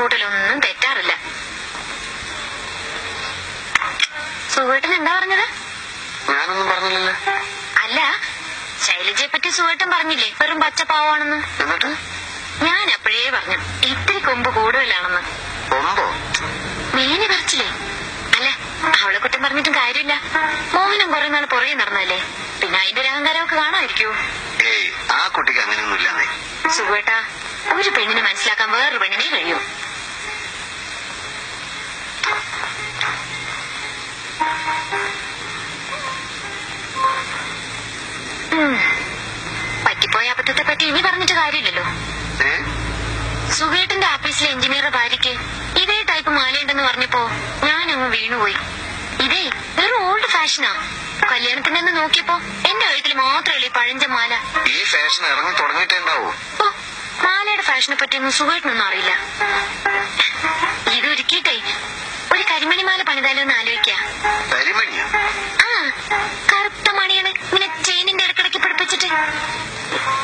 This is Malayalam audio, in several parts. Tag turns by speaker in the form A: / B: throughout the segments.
A: കണക്കൂട്ടലൊന്നും തെറ്റാറില്ല. സുഹൃട്ടൻ എന്താ പറഞ്ഞത്?
B: ഞാനൊന്നും പറഞ്ഞില്ലല്ലോ.
A: അല്ല ശൈലജയെ പറ്റി സുഹൃട്ടൻ പറഞ്ഞില്ലേ? വെറും പച്ചപ്പാവാണെന്ന്.
B: എന്നിട്ട്?
A: ഞാൻ അപ്പോഴേ പറഞ്ഞു ഇത്തിരി കൊമ്പ് കൂടുതലാണെന്ന്.
B: കൊമ്പോ?
A: മേനി പറിച്ചില്ലേ അല്ല അവളെ കുറ്റം പറഞ്ഞിട്ടും കാര്യമില്ല. മോഹനം കുറെ നാൾ പുറകെ നടന്നല്ലേ പിന്നെ അതിന്റെ ഒരു അഹങ്കാരമൊക്കെ കാണാതിരിക്കൂ
B: ഏയ് ആ കുട്ടിക്ക് അങ്ങനെയൊന്നും ഇല്ലെന്നേ
A: സുഖേട്ടാ ഒരു പെണ്ണിനെ മനസ്സിലാക്കാൻ വേറൊരു പെണ്ണിനെ കഴിയൂ. പറ്റിപ്പോയ അബദ്ധത്തെ പറ്റി ഇനി പറഞ്ഞിട്ട് കാര്യമില്ലല്ലോ.
B: സുഹേട്ടിന്റെ
A: ആഫീസിലെ ഓഫീസിലെ എഞ്ചിനീയറുടെ ഭാര്യയ്ക്ക് ഇതേ ടൈപ്പ് മാലയുണ്ടെന്ന് പറഞ്ഞപ്പോ ഞാനങ്ങ് വീണുപോയി. ഇതേ വെറും ഓൾഡ് ഫാഷനാ കല്യാണത്തിന് നിന്ന് നോക്കിയപ്പോ എന്റെ വീട്ടിൽ മാത്രമല്ലേ ഈ പഴഞ്ച മാല.
B: ഈ ഫാഷൻ ഇറങ്ങി
A: തുടങ്ങിയിട്ടുണ്ടാവോ മാലയുടെ ഫാഷനെ പറ്റിയൊന്നും സുഖമായിട്ടൊന്നും അറിയില്ല. ഇതൊരുക്കിയിട്ടേ ഒരു കരിമണി മാല പണിതാലോ എന്ന് ആലോചിക്ക.
B: കരിമണിയോ?
A: ആ കറുത്ത മണിയാണ്. ഇങ്ങനെ ചെയിനിന്റെ ഇടക്കിടക്ക്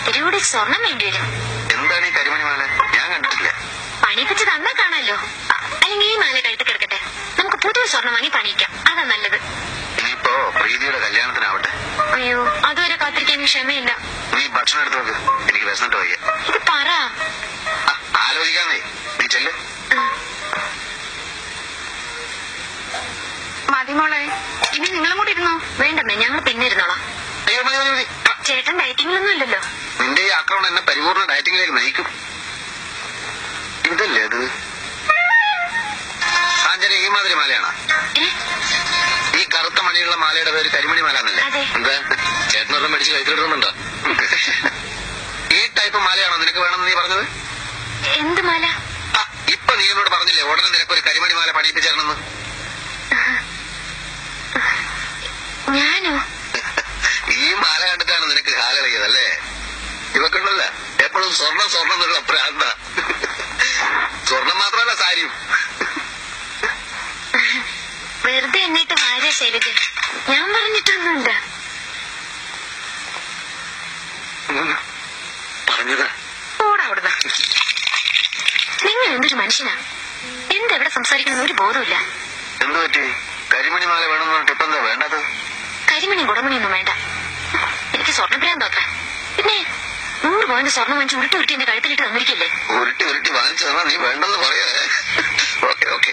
A: ഒരുകൂടി സ്വർണം വേണ്ടി വരും
B: എന്താണ് ഈ കരിമണി മാല? ഞാൻ കണ്ടിട്ടില്ല.
A: പണിയിപ്പിച്ച് തന്നാ കാണാലോ? അല്ലെങ്കിൽ ഈ മാല കഴുത്ത് കിടക്കട്ടെ നമുക്ക് പുതിയ സ്വർണം വാങ്ങി പണിയിക്കാം. അതാ നല്ലത്.
B: ഇനിയിപ്പോ പ്രീതിയുടെ കല്യാണത്തിനാവട്ടെ.
A: അയ്യോ അതുവരെ കാത്തിരിക്കാൻ ക്ഷമയില്ല.
B: നീ ഭക്ഷണം എടുത്തു നോക്ക്. എനിക്ക് വിശന്നിട്ട് വയ്യ.
A: ഇത് പറ.
B: ആലോചിക്കാന്നേ നീ ചെല്ല്.
A: മതി
C: മോളെ. ഇനി നിങ്ങളും കൂടി ഇരുന്നോ?
A: വേണ്ടമ്മേ ഞങ്ങൾ പിന്നെ ഇരുന്നോളാം.
B: അയ്യോ മതി മതി.
A: ചേട്ടൻ ഡയറ്റിംഗിലൊന്നും അല്ലല്ലോ
B: നിന്റെ ഈ ആക്രമണം എന്നെ പരിപൂർണ ഡയറ്റിംഗിലേക്ക് നയിക്കും. ഇതല്ലേ അത്? കാഞ്ചന ഈ മാതിരി മാലയാണോ? ഈ കറുത്ത മണിയുള്ള മാലയുടെ പേര് കരിമണി മാല എന്നല്ലേ. എന്താ? ചേട്ടനൊരെണ്ണം മേടിച്ച് കൈത്തിലിടുന്നുണ്ടോ? ഈ ടൈപ്പ് മാലയാണോ നിനക്ക് വേണമെന്ന് നീ പറഞ്ഞത്?
A: എന്ത് മാല?
B: ഇപ്പൊ നീ എന്നോട് പറഞ്ഞില്ലേ ഉടനെ നിനക്കൊരു കരിമണി മാല പണിയിപ്പിച്ചേരണമെന്ന്
A: ഞാനോ?
B: കണ്ടിട്ടാണ് നിനക്ക് കാലിളകിയതല്ലേ ഇവക്കുണ്ടല്ല. എപ്പോഴും സ്വർണം സ്വർണം എന്നുള്ള പ്രാന്ത. സ്വർണം മാത്രമല്ല സാരിയും.
A: വെറുതെ എന്നിട്ട് ഭാര്യ ശൈലജ ഞാൻ പറഞ്ഞിട്ടൊന്നുമില്ല.
B: പറഞ്ഞതാ?
A: നിങ്ങൾ എന്തൊരു മനുഷ്യനാ? എന്തെവിടെ സംസാരിക്കുന്ന ഒരു ബോധമില്ല
B: എന്ത് പറ്റി? കരിമണി മാല വേണമെന്ന് പറഞ്ഞിട്ട് ഇപ്പൊ എന്താ വേണ്ടത്?
A: കരിമണി കുടമണിയൊന്നും വേണ്ട. സ്വർണഭ്രാന്തോത്ര പിന്നെ നൂറ് പോയിന്റ് സ്വർണം വാങ്ങിച്ച് ഉരുട്ടി ഉരുട്ടി എന്റെ കഴുത്തിലിട്ട് തന്നിരിക്കില്ലേ?
B: ഉരുട്ടി ഉരുട്ടി വാങ്ങിച്ചു തന്നാ നീ വേണ്ടെന്ന് പറയാ. Okay okay.